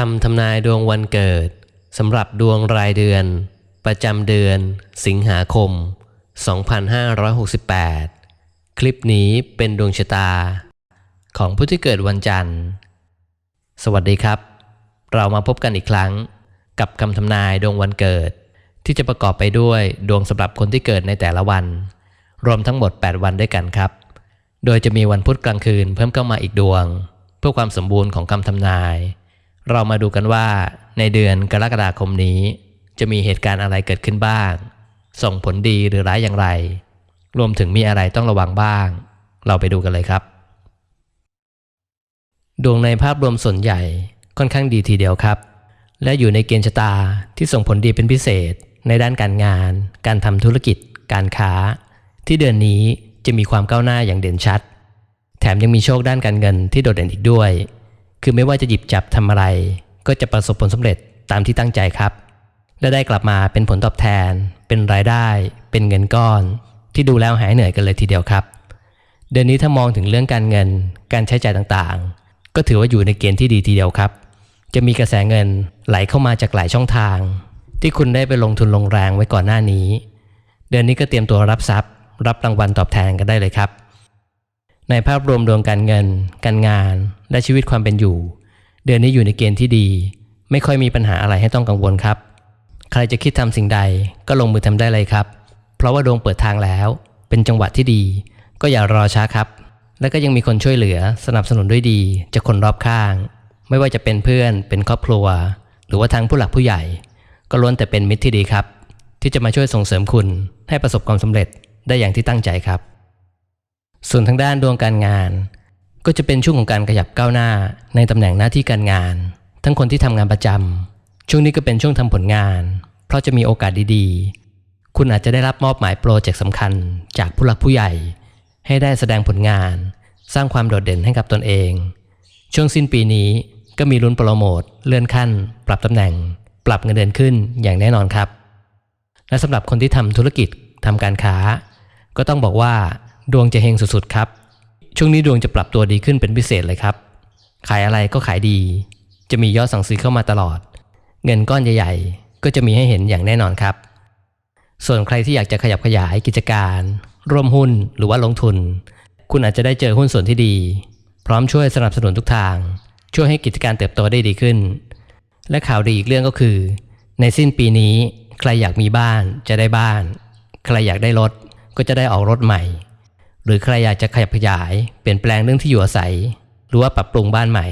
คำทำนายดวงวันเกิดสำหรับดวงรายเดือน ประจำเดือน สิงหาคม 2568 คลิปนี้เป็นดวงชะตา ของผู้ที่เกิดวันจันทร์ สวัสดีครับ เรามาพบกันอีกครั้งกับคำทำนายดวงวันเกิด ที่จะประกอบไปด้วยดวงสำหรับคนที่เกิดในแต่ละวัน รวมทั้งหมด 8 วันด้วยกันครับ โดยจะมีวันพุธกลางคืนเพิ่มเข้ามาอีกดวง เพื่อความสมบูรณ์ของคำทำนาย เรามาดูกันว่าในเดือนกรกฎาคมนี้ จะมีเหตุการณ์อะไรเกิดขึ้นบ้าง ส่งผลดีหรือร้ายอย่างไร รวมถึงมีอะไรต้องระวังบ้าง เราไปดูกันเลยครับ ดวงในภาพรวมส่วนใหญ่ค่อนข้างดีทีเดียวครับ และอยู่ในเกณฑ์ชะตาที่ส่งผลดีเป็นพิเศษ ในด้านการงาน การทำธุรกิจ การค้า ที่เดือนนี้จะมีความก้าวหน้าอย่างเด่นชัด แถมยังมีโชคด้านการเงินที่โดดเด่นอีกด้วย คือไม่ว่าจะหยิบจับทำอะไร ก็จะประสบผลสำเร็จตามที่ตั้งใจครับ และได้กลับมาเป็นผลตอบแทน เป็นรายได้ เป็นเงินก้อน ที่ดูแล้วหายเหนื่อยกันเลยทีเดียวครับ เดือนนี้ถ้ามองถึงเรื่องการเงิน การใช้จ่ายต่างๆ ก็ถือว่าอยู่ในเกณฑ์ที่ดีทีเดียวครับ จะมีกระแสเงินไหลเข้ามาจากหลายช่องทาง ที่คุณได้ไปลงทุนลงแรงไว้ก่อนหน้านี้ เดือนนี้ก็เตรียมตัวรับทรัพย์ รับรางวัลตอบแทนกันได้เลยครับ ในภาพรวมดวงการเงิน การงาน และชีวิตความเป็นอยู่ เดือนนี้อยู่ในเกณฑ์ที่ดี ไม่ค่อยมีปัญหาอะไรให้ต้องกังวลครับ ใครจะคิดทำสิ่งใดก็ลงมือทำได้เลยครับ เพราะว่าดวงเปิดทางแล้ว เป็นจังหวะที่ดี ก็อย่ารอช้าครับ และก็ยังมีคนช่วยเหลือสนับสนุนด้วยดีจากคนรอบข้าง ไม่ว่าจะเป็นเพื่อน เป็นครอบครัว หรือว่าทางผู้หลักผู้ใหญ่ ก็ล้วนแต่เป็นมิตรที่ดีครับ ที่จะมาช่วยส่งเสริมคุณให้ประสบความสำเร็จได้อย่างที่ตั้งใจครับ ส่วนทางด้านดวงการงาน ก็จะเป็นช่วงของการขยับก้าวหน้า ในตำแหน่งหน้าที่การงาน ทั้งคนที่ทำงานประจำช่วงนี้ก็เป็นช่วงทำผลงาน เพราะจะมีโอกาสดีๆ คุณอาจจะได้รับมอบหมายโปรเจกต์สำคัญ จากผู้หลักผู้ใหญ่ ให้ได้แสดงผลงาน สร้างความโดดเด่นให้กับตนเอง ช่วงสิ้นปีนี้ก็มีลุ้นโปรโมทเลื่อนขั้น ปรับตำแหน่ง ปรับเงินเดือนขึ้นอย่างแน่นอนครับ และสำหรับคนที่ทำธุรกิจทำการค้า ก็ต้องบอกว่า ดวงจะเฮงสุดๆครับ ช่วงนี้ดวงจะปรับตัวดีขึ้นเป็นพิเศษเลยครับ ขายอะไรก็ขายดี จะมียอดสั่งซื้อเข้ามาตลอด เงินก้อนใหญ่ ๆ ก็จะมีให้เห็นอย่างแน่นอนครับ ส่วนใครที่อยากจะขยับขยายกิจการ ร่วมหุ้นหรือว่าลงทุน คุณอาจจะได้เจอหุ้นส่วนที่ดี พร้อมช่วยสนับสนุนทุกทาง ช่วยให้กิจการเติบโตได้ดีขึ้น และข่าวดีอีกเรื่องก็คือ ในสิ้นปีนี้ใครอยากมีบ้านจะได้บ้าน ใครอยากได้รถก็จะได้ออกรถใหม่ หรือใครอยากจะขยับขยาย เปลี่ยนแปลงเรื่องที่อยู่อาศัย หรือว่าปรับปรุงบ้านใหม่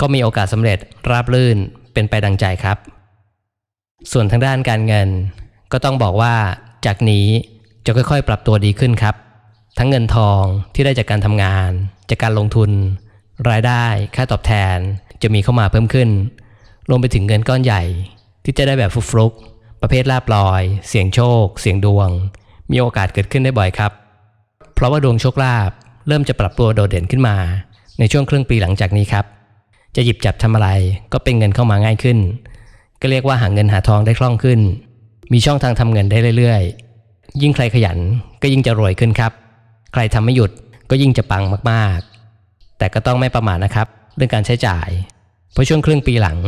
ก็มีโอกาสสำเร็จราบรื่นเป็นไปดังใจครับ ส่วนทางด้านการเงิน ก็ต้องบอกว่าจากนี้จะค่อยๆ ปรับตัวดีขึ้นครับ ทั้งเงินทองที่ได้จากการทำงาน จากการลงทุน รายได้ค่าตอบแทนจะมีเข้ามาเพิ่มขึ้น รวมไปถึงเงินก้อนใหญ่ ที่จะได้แบบฟลุกๆประเภทลาบลอย เสี่ยงโชค เสี่ยงดวง มีโอกาสเกิดขึ้นได้บ่อยครับ เพราะว่าดวงโชคลาภเริ่มจะปรับตัวโดดเด่นขึ้นมา ในช่วงครึ่งปีหลังจากนี้ครับ จะหยิบจับทำอะไรก็เป็นเงินเข้ามาง่ายขึ้น ก็เรียกว่าหาเงินหาทองได้คล่องขึ้น มีช่องทางทำเงินได้เรื่อยๆ ยิ่งใครขยันก็ยิ่งจะรวยขึ้นครับ ใครทำไม่หยุดก็ยิ่งจะปังมากๆ แต่ก็ต้องไม่ประมาทนะครับ เรื่องการใช้จ่าย เพราะช่วงครึ่งปีหลัง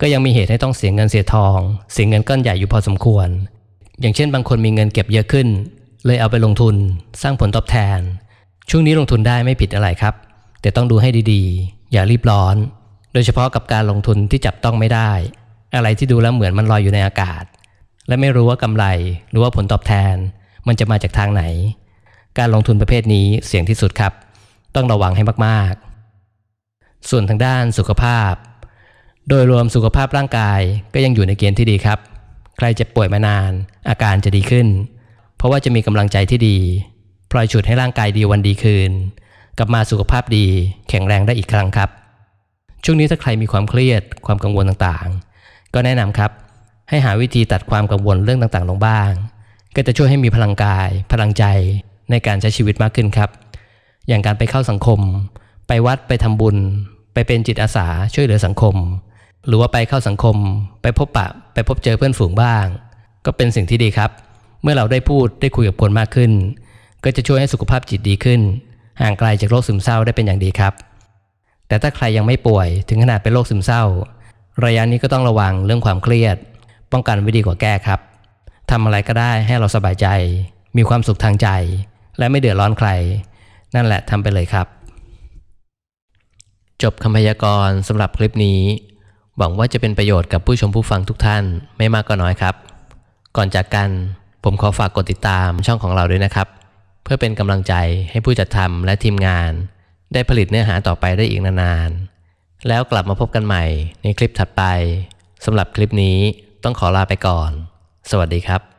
ก็ยังมีเหตุให้ต้องเสียเงินเสียทอง เสียเงินก้อนใหญ่อยู่พอสมควร อย่างเช่น บางคนมีเงินเก็บเยอะขึ้น เลยเอาไปลงทุนสร้างผลตอบแทน ช่วงนี้ลงทุนได้ไม่ผิดอะไรครับ แต่ต้องดูให้ดีๆ อย่ารีบร้อน โดยเฉพาะกับการลงทุนที่จับต้องไม่ได้ อะไรที่ดูแล้วเหมือนมันลอยอยู่ในอากาศ และไม่รู้ว่ากำไรหรือว่าผลตอบแทน มันจะมาจากทางไหน การลงทุนประเภทนี้เสี่ยงที่สุดครับ ต้องระวังให้มากๆ ส่วนทางด้านสุขภาพ โดยรวมสุขภาพร่างกายก็ยังอยู่ในเกณฑ์ที่ดีครับ ใครเจ็บป่วยมานาน อาการจะดีขึ้น เพราะว่าจะมีกำลังใจที่ดีพลอยฉุดให้ร่างกายดีวันดีคืน กลับมาสุขภาพดีแข็งแรงได้อีกครั้งครับ ช่วงนี้ถ้าใครมีความเครียดความกังวลต่างๆ ก็แนะนำครับ ให้หาวิธีตัดความกังวลเรื่องต่างๆ ลงบ้าง ก็จะช่วยให้มีพลังกาย พลังใจในการใช้ชีวิตมากขึ้นครับ อย่างการไปเข้าสังคม ไปวัดไปทำบุญ ไปเป็นจิตอาสาช่วยเหลือสังคม หรือว่าไปเข้าสังคม ไปพบปะ ไปพบเจอเพื่อนฝูงบ้าง ก็เป็นสิ่งที่ดีครับ มื่อเราได้พูดได้คุยกับคนมากขึ้น ก็จะช่วยให้สุขภาพจิตดีขึ้น ห่างไกลจากโรคซึมเศร้าได้เป็นอย่างดีครับ แต่ถ้าใครยังไม่ป่วยถึงขนาดเป็นโรคซึมเศร้า ระยะนี้ก็ต้องระวังเรื่องความเครียด ป้องกันไว้ดีกว่าแก้ครับทำอะไรก็ได้ให้เราสบายใจ มีความสุขทางใจ และไม่เดือดร้อนใคร นั่นแหละทำไปเลยครับ จบคำพยากรณ์สำหรับคลิปนี้ หวังว่าจะเป็นประโยชน์กับผู้ชมผู้ฟังทุกท่านไม่มากก็น้อยครับ ก่อนจากกัน ผมขอฝากกดติดตามช่องของเราด้วยนะครับ เพื่อเป็นกำลังใจให้ผู้จัดทำและทีมงาน ได้ผลิตเนื้อหาต่อไปได้อีกนานๆ แล้วกลับมาพบกันใหม่ในคลิปถัดไปสำหรับคลิปนี้ต้องขอลาไปก่อน สวัสดีครับ